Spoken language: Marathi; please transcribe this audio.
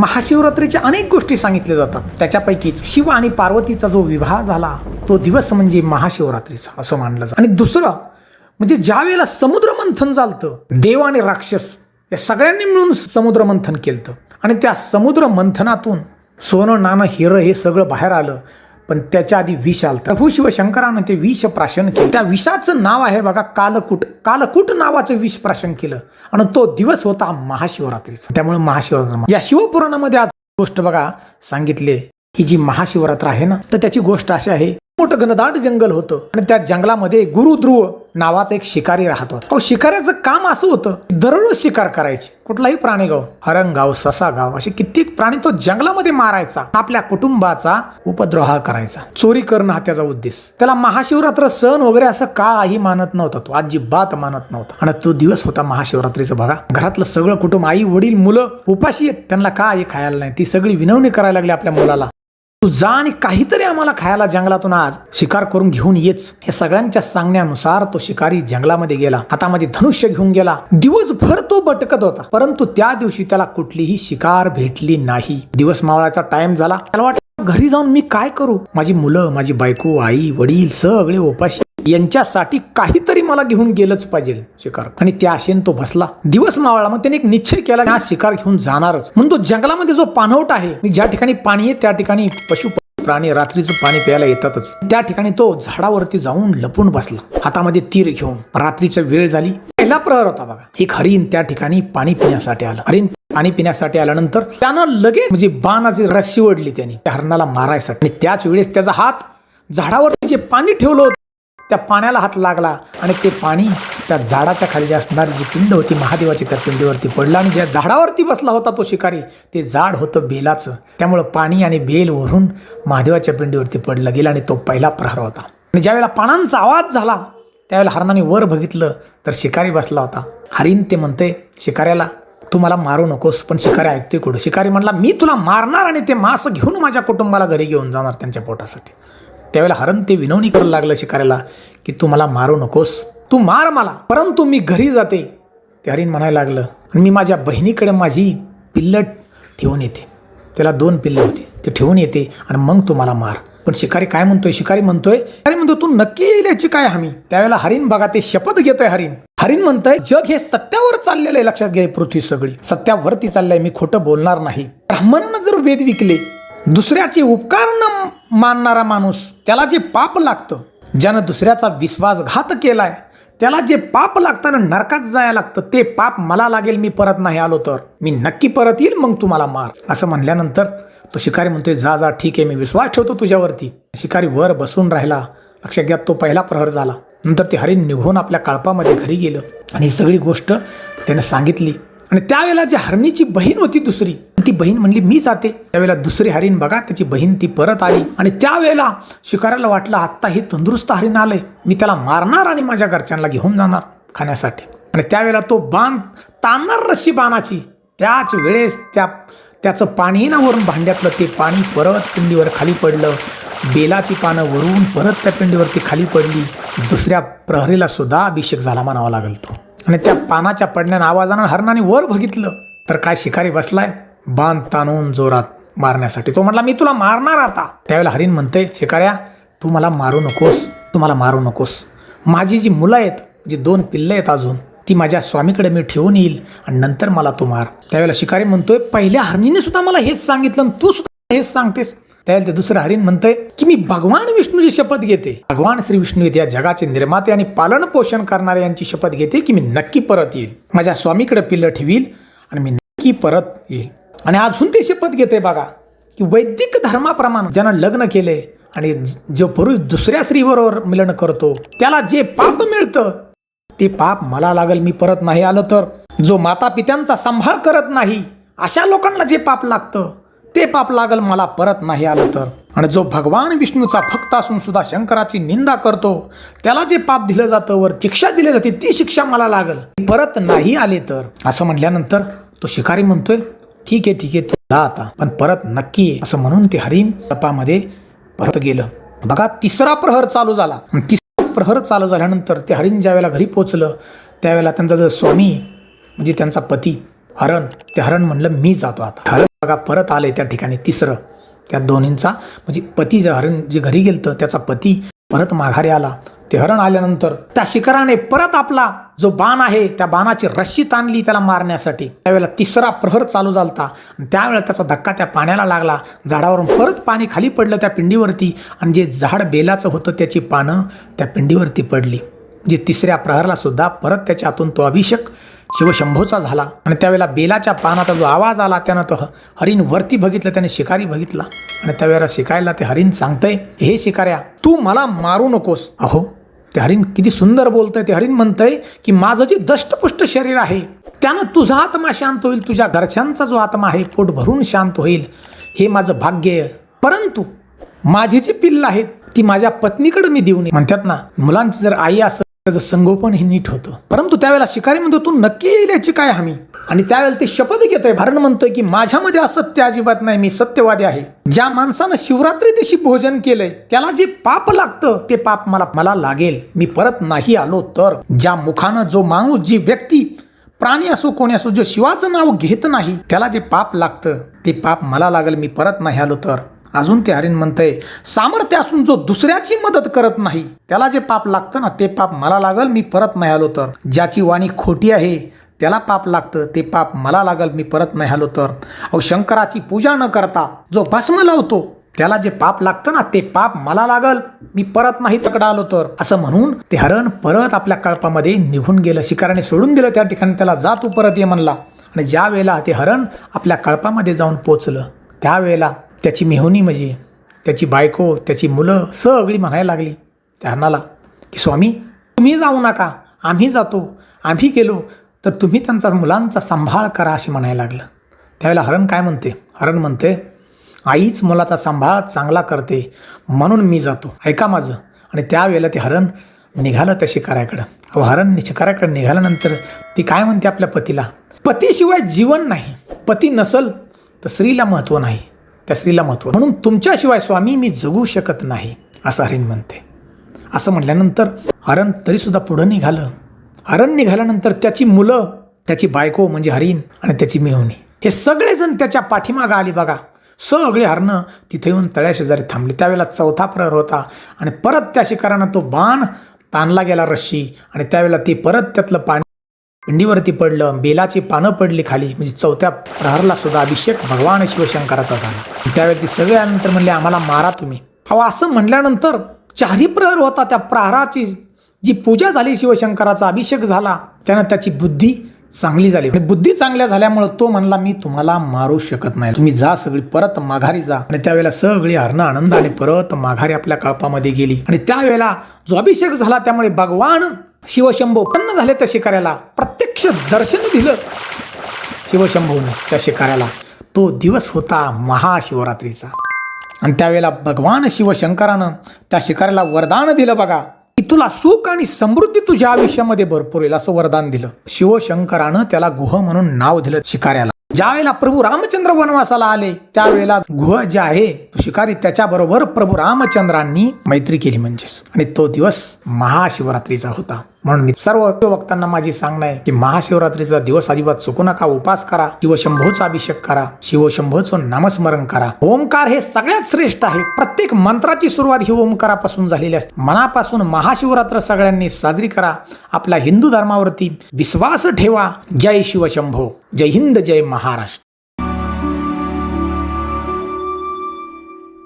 महाशिवरात्रीच्या अनेक गोष्टी सांगितल्या जातात. त्याच्यापैकीच शिव आणि पार्वतीचा जो विवाह झाला तो दिवस म्हणजे महाशिवरात्रीचा असं मानलं जातं. आणि दुसरं म्हणजे ज्या वेळेला समुद्र मंथन देव आणि राक्षस या सगळ्यांनी मिळून समुद्र मंथन केलं आणि त्या समुद्र मंथनातून सोनं नाणं हिरं हे सगळं बाहेर आलं. पण त्याच्या आधी विष आलं प्रभू शिवशंकरानं ते विष प्राशन केलं. त्या विषाचं नाव आहे बघा कालकूट. कालकूट नावाचं विष प्राशन केलं. आणि तो दिवस होता महाशिवरात्रीचा. त्यामुळे महाशिवरात्र या शिवपुराणामध्ये आज गोष्ट बघा सांगितले ही जी महाशिवरात्र आहे ना तर त्याची गोष्ट अशी आहे. मोठं घनदाट जंगल होतं. आणि त्या जंगलामध्ये गुरुध्रुव नावाचा एक शिकारी राहत होता. अहो शिकाऱ्याचं काम असं होतं दररोज शिकार करायची. कुठलाही प्राणी गाव हरण गाव ससा गाव असे कित्येक प्राणी तो जंगलामध्ये मारायचा. आपल्या कुटुंबाचा उपद्रोह करायचा. चोरी करणं हा त्याचा उद्देश. त्याला महाशिवरात्र सण वगैरे असं काही मानत नव्हता तो. अजिबात मानत नव्हता. आणि तो दिवस होता महाशिवरात्रीचा बघा. घरातलं सगळं कुटुंब आई वडील मुलं उपाशी आहेत. त्यांना काही खायला नाही. ती सगळी विनवणी करायला लागली आपल्या मुलाला. तू जा आणि काहीतरी आम्हाला खायला जंगलातून आज शिकार करून घेऊन येच. हे सगळ्यांच्या सांगण्यानुसार तो शिकारी जंगलामध्ये गेला. हातामध्ये धनुष्य घेऊन गेला. दिवसभर तो भटकत होता. परंतु त्या दिवशी त्याला कुठलीही शिकार भेटली नाही. दिवस मावळाचा टाइम झाला. त्याला वाटलं घरी जाऊन मी काय करू? माझी मुलं माझी बायको आई वडील सगळे उपाशी यांच्यासाठी काहीतरी मला घेऊन गेलंच पाहिजे शिकार. आणि त्या आशेने तो बसला. दिवस मावळला मग त्याने एक निश्चय केला की हा शिकार घेऊन जाणारच. म्हणून तो जंगलामध्ये जो पाणवट आहे मी ज्या ठिकाणी पाणी आहे त्या ठिकाणी पशु प्राणी रात्रीचं पाणी प्यायला येतातच. त्या ठिकाणी तो झाडावरती जाऊन लपून बसला हातामध्ये तीर घेऊन. रात्रीचं वेळ झाली. पहिला प्रहर होता बघा. एक हरिण त्या ठिकाणी पाणी पिण्यासाठी आलं. हरिण पाणी पिण्यासाठी आल्यानंतर त्यानं लगेच म्हणजे बाणाची रस्सी ओढली त्याने त्या हरणाला मारायसाठी. आणि त्याच वेळेस त्याचा हात झाडावरती जे पाणी ठेवलं होतं त्या पाण्याला हात लागला आणि ते पाणी त्या झाडाच्या खाली जी असणारी जी पिंड होती महादेवाची त्या पिंडीवरती पडलं आणि ज्या झाडावरती बसला होता तो शिकारी ते झाड होतं बेलाचं. त्यामुळं पाणी आणि बेल वरून महादेवाच्या पिंडीवरती पडलं गेलं आणि तो पहिला प्रहार होता. आणि ज्यावेळेला पानांचा आवाज झाला त्यावेळेला हरणाने वर बघितलं तर शिकारी बसला होता. हरिण ते म्हणते शिकाऱ्याला तू मला मारू नकोस पण शिकारी ऐकतोय कुठं? शिकारी म्हणला मी तुला मारणार आणि ते मांस घेऊन माझ्या कुटुंबाला घरी घेऊन जाणार त्यांच्या पोटासाठी. त्यावेळेला हरण ते विनवणी करायला लागलं शिकाऱ्याला की तू मला मारू नकोस. तू मार मला परंतु मी घरी जाते. ते हरिण म्हणायला लागलं आणि मी माझ्या बहिणीकडे माझी पिल्लं ठेवून येते. त्याला दोन पिल्लं होती ते ठेवून येते आणि मग तू मला मार. पण शिकारी काय म्हणतोय? शिकारी म्हणतोय शिकारी म्हणतो तू नक्की येईल याची काय हमी? त्यावेळेला हरिण बघा ते शपथ घेतोय हरिण. हरिण म्हणतंय जग हे सत्यावर चाललेलं आहे लक्षात घ्या पृथ्वी सगळी. सत्यावरती चाललंय मी खोटं बोलणार नाही. ब्राह्मणानं जर वेद विकले दुसऱ्याचे उपकार न मानणारा माणूस त्याला जे पाप लागतं ज्यानं दुसऱ्याचा विश्वासघात केलाय त्याला जे पाप लागतं ना नरकात जायला लागतं ते पाप मला लागेल मी परत नाही आलो तर. मी नक्की परत येईल मग तुम्हाला मार. असं म्हणल्यानंतर तो शिकारी म्हणतोय जा जा ठीक आहे मी विश्वास ठेवतो तुझ्यावरती. शिकारी वर बसून राहिला. लक्षात घ्या तो पहिला प्रहर झाला. नंतर ते हरिण निघून आपल्या कळपामध्ये घरी गेलं. आणि ही सगळी गोष्ट त्याने सांगितली. आणि त्यावेळेला जी हरणीची बहीण होती दुसरी ती बहीण म्हणली मी जाते. त्यावेळेला दुसरी हरिण बघा त्याची बहीण ती परत आली. आणि त्यावेळेला शिकाऱ्याला वाटलं आत्ता हे तंदुरुस्त हरिण आलंय. मी त्याला मारणार आणि माझ्या घरच्यांना घेऊन जाणार खाण्यासाठी. आणि त्यावेळेला तो बाण ताणणार रस्सी बाणाची. त्याच वेळेस त्या त्याचं पाणी ना वरून भांड्यातलं ते पाणी परत पिंडीवर खाली पडलं. बेलाची पानं वरून परत त्या पिंडीवरती खाली पडली. दुसऱ्या प्रहरीला सुद्धा अभिषेक झाला म्हणावा लागेल तो. आणि त्या पानाच्या पडण्यानं आवाजानं हरणाने वर बघितलं. तर काय शिकारी बसलाय? बांध ताणून जोरात मारण्यासाठी. तो म्हटला मी तुला मारणार आता. त्यावेळेला हरिण म्हणते शिकाऱ्या तू मला मारू नकोस. तू मला मारू नकोस. माझी जी मुलं आहेत जी दोन पिल्लं आहेत अजून ती माझ्या स्वामीकडे मी ठेवून येईल आणि नंतर मला तू मार. त्यावेळेला शिकारी म्हणतोय पहिल्या हरणीने सुद्धा मला हेच सांगितलं आणि तू सुद्धा हेच सांगतेस. त्यावेळेला ते दुसरं हरिण म्हणतंय की मी भगवान विष्णूची शपथ घेते. भगवान श्री विष्णू या जगाचे निर्माते आणि पालन पोषण करणाऱ्या यांची शपथ घेते की मी नक्की परत येईल. माझ्या स्वामीकडे पिल्लं ठेवील आणि मी नक्की परत येईल. आणि अजून ते शपथ घेतोय बघा की वैदिक धर्माप्रमाणे ज्यानं लग्न केले आणि जो पुरुष दुसऱ्या स्त्रीबरोबर मिलन करतो त्याला जे पाप मिळतं ते पाप मला लागल मी परत नाही आलं तर. जो माता पित्यांचा सांभाळ करत नाही अशा लोकांना जे पाप लागतं ते पाप लागल मला परत नाही आलं तर. आणि जो भगवान विष्णूचा भक्त असून सुद्धा शंकराची निंदा करतो त्याला जे पाप दिलं जातं वर शिक्षा दिली जाते ती शिक्षा मला लागल. परत नाही आले तर. असं म्हटल्यानंतर तो शिकारी म्हणतोय ठीक आहे ठीक आहे तू जा आता. पण परत नक्की ये. असं म्हणून ते हरिण तपामध्ये परत गेलं. बघा तिसरा प्रहर चालू झाला. आणि तिसरा प्रहर चालू झाल्यानंतर ते हरिण ज्यावेळेला घरी पोचलं त्यावेळेला त्यांचा जो स्वामी म्हणजे त्यांचा पती हरण ते हरण म्हणलं मी जातो आता. हरण बघा परत आले त्या ठिकाणी तिसरं. त्या दोन्हींचा म्हणजे पती जे हरण जे घरी गेलतं त्याचा पती परत माघारी आला. ते हरण आल्यानंतर त्या शिखराने परत आपला जो बाण आहे त्या बाणाची रश्शी ताणली त्याला मारण्यासाठी. त्यावेळेला तिसरा प्रहर चालू झाला त्यावेळेला त्याचा धक्का त्या पाण्याला लागला. झाडावरून परत पाणी खाली पडलं त्या पिंडीवरती. आणि जे झाड बेलाचं होतं त्याची पानं त्या पिंडीवरती पडली. म्हणजे तिसऱ्या प्रहरला सुद्धा परत त्याच्या हातून तो अभिषेक शिवशंभोचा झाला. आणि त्यावेळेला बेलाच्या पानाचा जो आवाज आला त्यानं तो हरिण वरती बघितलं त्याने शिकारी बघितला. आणि त्यावेळेला शिकायला ते हरिण सांगतंय हे शिकाऱ्या तू मला मारू नकोस. अहो ते हरिण किती सुंदर बोलतंय ते हरिण म्हणतंय की माझं जे दष्टपुष्ट शरीर आहे त्यानं तुझा आत्मा शांत होईल तुझ्या घरच्यांचा जो आत्मा आहे पोट भरून शांत होईल. हे माझं भाग्य आहे. परंतु माझी जी पिल्ल आहेत ती माझ्या पत्नीकडे मी देऊ नये म्हणतात ना मुलांची जर आई असं त्याचं संगोपन हे नीट होतं. परंतु त्यावेळेला शिकारी म्हणतो तू नक्की येईल याची काय हमी? आणि त्यावेळेला ते शपथ घेत आहे भरण म्हणतोय की माझ्यामध्ये असत्य अजिबात नाही मी सत्यवादी आहे. ज्या माणसानं शिवरात्री दिवशी भोजन केलंय त्याला जे पाप लागतं ते पाप मला मला लागेल. मी परत नाही आलो तर. ज्या मुखानं जो माणूस जी व्यक्ती प्राणी असो कोणी असो जो शिवाचं नाव घेत नाही त्याला जे पाप लागतं ते पाप मला लागेल मी परत नाही आलो तर. अजून ते हरिण म्हणतंय सामर्थ्य असून जो दुसऱ्याची मदत करत नाही त्याला जे पाप लागतं ना ते पाप मला लागल मी परत नाही आलो तर. ज्याची वाणी खोटी आहे त्याला पाप लागतं ते पाप मला लागल मी परत नाही आलो तर. अहो शंकराची पूजा न करता जो भस्म लावतो त्याला जे पाप लागतं ना ते पाप मला लागल मी परत नाही तकडा आलो तर. असं म्हणून ते हरण परत आपल्या कळपामध्ये निघून गेलं. शिकाराने सोडून दिलं त्या ठिकाणी त्याला जा तू परत ये म्हणला. आणि ज्या वेळेला ते हरण आपल्या कळपामध्ये जाऊन पोचलं त्यावेळेला त्याची मेहुणी म्हणजे त्याची बायको त्याची मुलं सगळी म्हणायला लागली त्या हरणाला की स्वामी तुम्ही जाऊ नका आम्ही जातो आम्ही गेलो तर तुम्ही त्यांचा मुलांचा सांभाळ करा असे म्हणायला लागलं. त्यावेळेला हरण काय म्हणते? हरण म्हणते आईच मुलाचा सांभाळ चांगला करते म्हणून मी जातो. ऐका माझं. आणि त्यावेळेला ते हरण निघालं त्या शिकाऱ्याकडं. अहो हरण शिकाऱ्याकडं निघाल्यानंतर ती काय म्हणते आपल्या पतीला? पतीशिवाय जीवन नाही. पती नसल तर स्त्रीला महत्त्व नाही. त्या स्त्रीला महत्त्व म्हणून तुमच्याशिवाय स्वामी मी जगू शकत नाही असं हरिण म्हणते. असं म्हटल्यानंतर हरण तरीसुद्धा पुढं निघालं. हरण निघाल्यानंतर त्याची मुलं त्याची बायको म्हणजे हरिण आणि त्याची मेहुणी हे सगळेजण त्याच्या पाठीमागं आली बघा. सगळे हरणं तिथे येऊन तळ्याशेजारी थांबली. त्यावेळेला चौथा प्रहर होता आणि परत त्या शिकारानं तो बाण ताणला गेला रश्शी आणि त्यावेळेला ती परत त्यातलं पाणी पिंडीवरती पडलं बेलाची पानं पडली खाली म्हणजे चौथ्या प्रहरला सुद्धा अभिषेक भगवान शिवशंकराचा झाला. त्यावेळी ती सगळे आल्यानंतर म्हणले आम्हाला मारा तुम्ही. अहो असं म्हणल्यानंतर चारही प्रहर होता त्या प्रहराची जी पूजा झाली शिवशंकराचा अभिषेक झाला त्यानं त्याची बुद्धी चांगली झाली. आणि बुद्धी चांगल्या झाल्यामुळं तो म्हणला मी तुम्हाला मारू शकत नाही. तुम्ही जा सगळी परत माघारी जा. आणि त्यावेळेला सगळी हरणं आनंदाने परत माघारी आपल्या कळपामध्ये गेली. आणि त्यावेळेला जो अभिषेक झाला त्यामुळे भगवान शिवशंभो उत्पन्न झाले त्या शिकाऱ्याला. प्रत्यक्ष दर्शन दिलं. शिवशंभूने त्या शिकाऱ्याला. तो दिवस होता महाशिवरात्रीचा. आणि त्यावेळेला भगवान शिवशंकरानं त्या शिकाऱ्याला वरदान दिलं बघा. की तुला सुख आणि समृद्धी तुझ्या आयुष्यामध्ये भरपूर येईल असं वरदान दिलं. शिवशंकरानं त्याला गुह म्हणून नाव दिलं शिकाऱ्याला. ज्या वेळेला प्रभू रामचंद्र वनवासाला आले त्यावेळेला गुह जे आहे तो शिकारी त्याच्याबरोबर प्रभू रामचंद्रांनी मैत्री केली म्हणजेच. आणि तो दिवस महाशिवरात्रीचा होता. म्हणून मी सर्व भक्तांना माझी सांगणं आहे की महाशिवरात्रीचा दिवस अजिबात चुकू नका उपास करा शिवशंभूचा अभिषेक करा शिवशंभूचं नामस्मरण करा. ओंकार हे सगळ्यात श्रेष्ठ आहे. प्रत्येक मंत्राची सुरुवात ही ओंकारापासून झालेली असते. मनापासून महाशिवरात्र सगळ्यांनी साजरी करा. आपल्या हिंदू धर्मावरती विश्वास ठेवा. जय शिवशंभो. जय हिंद जय महाराष्ट्र.